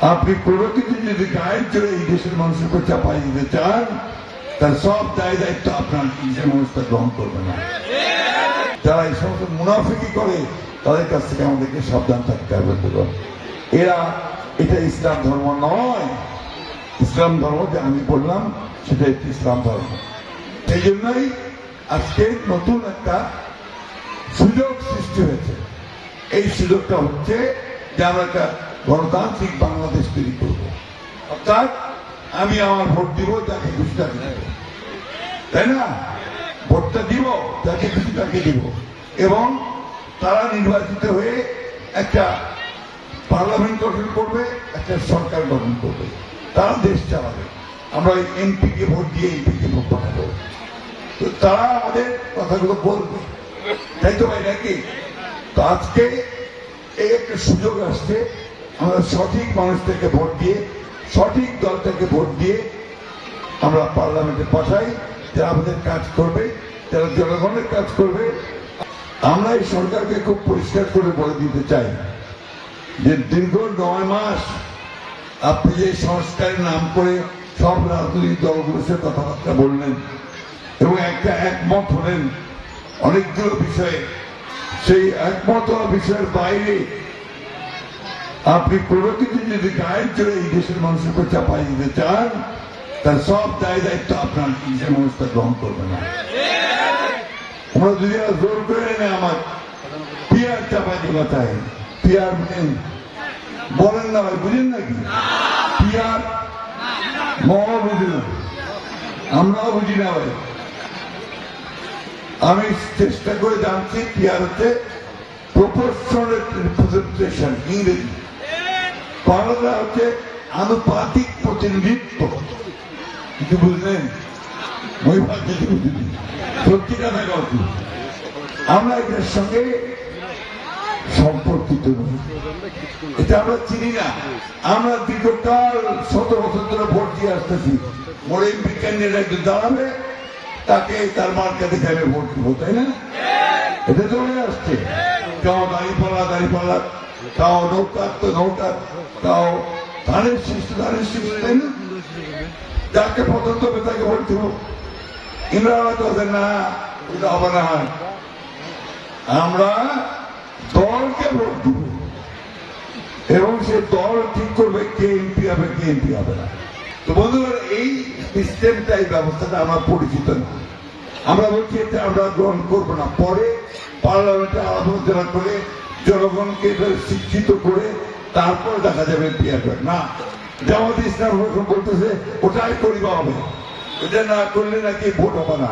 আপনি কোনো কিছু যদি গায়ের জোরে এই দেশের মানুষের উপর চাপাই দিতে চান, তার সব দায় দায়িত্ব আপনার দেশের মানুষ তা গ্রহণ করবে না। যারা এই সমস্ত মুনাফিকি করে, তাদের কাছ থেকে আমাদেরকে সাবধান থাকতে হবে। এরা, এটা ইসলাম ধর্ম নয়। ইসলাম ধর্ম যে আমি বললাম, সেটা একটি ইসলাম ধর্ম। সেই জন্যই আজকে নতুন একটা সুযোগ সৃষ্টি হয়েছে। এই সুযোগটা হচ্ছে যে আমরা একটা গণতান্ত্রিক বাংলাদেশ তৈরি করব। অর্থাৎ আমি আমার ভোট দিব, যাকে খুশি তাকে তাই না? ভোটটা দিব, যাকে খুশি তাকে দিব। এবং তারা নির্বাচিত হয়ে একটা পার্লামেন্ট গঠন করবে, একটা সরকার গঠন করবে। তারা দেশ চালাবে। আমরা এমপি কে ভোট দিয়ে এমপি কে ভোট পাঠাবো তো তারা আমাদের কথাগুলো বলবে। তাই তো ভাই, নাকি? তো আজকে এই একটা সুযোগ আসছে আমরা সঠিক মানুষদেরকে ভোট দিয়ে, সঠিক দলটাকে ভোট দিয়ে আমরা পার্লামেন্টে পাঠাই, যারা আমাদের কাজ করবে, যারা জনগণের কাজ করবে। আমরা এই সরকারকে খুব পরিষ্কার করে বলে দিতে চাই যে দীর্ঘ নয় মাস আপনি যে সংস্কারের নাম করে সব রাজনৈতিক দলগুলোর সাথে কথাবার্তা বললেন এবং একটা একমত হলেন অনেকগুলো বিষয়ে, সেই একমত বিষয়ের বাইরে আপনি কোনো যদি গায়ের জোরে এই দেশের মানুষের উপর চাপাই দিতে চান, তার সব দায় দায়িত্ব আপনার দেশের মানুষ তা গ্রহণ করবে না। আমরা যদি জোর করে এনে আমার, পিয়ার চাপাই দেওয়া চাই পিয়ার বলেন না ভাই, বুঝেন নাকি? পিয়ার মহা বুঝি না। আমরাও বুঝি না ভাই। আমি চেষ্টা করে জানছি, পিয়ার হচ্ছে প্রপোর্শনাল রিপ্রেজেন্টেশন ইংরেজি। বাংলা হচ্ছে আনুপাতিক প্রতিনিধিত্ব। কিছু বুঝলেন ওই ভাষা কিছু বুঝলি সত্যি কথা কথা আমরা এটার সঙ্গে সম্পর্কিত এটা আমরা চিনি না। আমরা দীর্ঘকাল, শত বছর ধরে ভোট দিয়ে আসতেছি। মোর এই বিজ্ঞানীরা একটু দাঁড়াবে, তাকে তার মার্কা দেখে আমি ভোট দেবো, তাই না? এটা চলে আসছে। কাউ দাঁড়িপাল্লা দাঁড়িপাল্লা কাউ নৌকার তো কাউ ধানের শীষ ধানের শীষ তাই না? যাকে পছন্দ হবে তাকে ভোট দেবো ইন্দ্রা তো না, এটা হবে না। আমরা দলকে ভোট দিব। এবং সে দল ঠিক করবে কে এমপি হবে, কে এমপি হবে না। তো বন্ধুরা, এই সিস্টেমটা এই ব্যবস্থাটা আমার পরিচিত না। আমরা বলছি, এটা আমরা গ্রহণ করব না। পরে পার্লামেন্টে আলোচনা করে জনগণকে শিক্ষিত করে তারপর দেখা যাবে হবে না, জামাত ইসলাম বলতেছে, ওটাই করিবা হবে। এটা না করলে নাকি ভোট হবে না।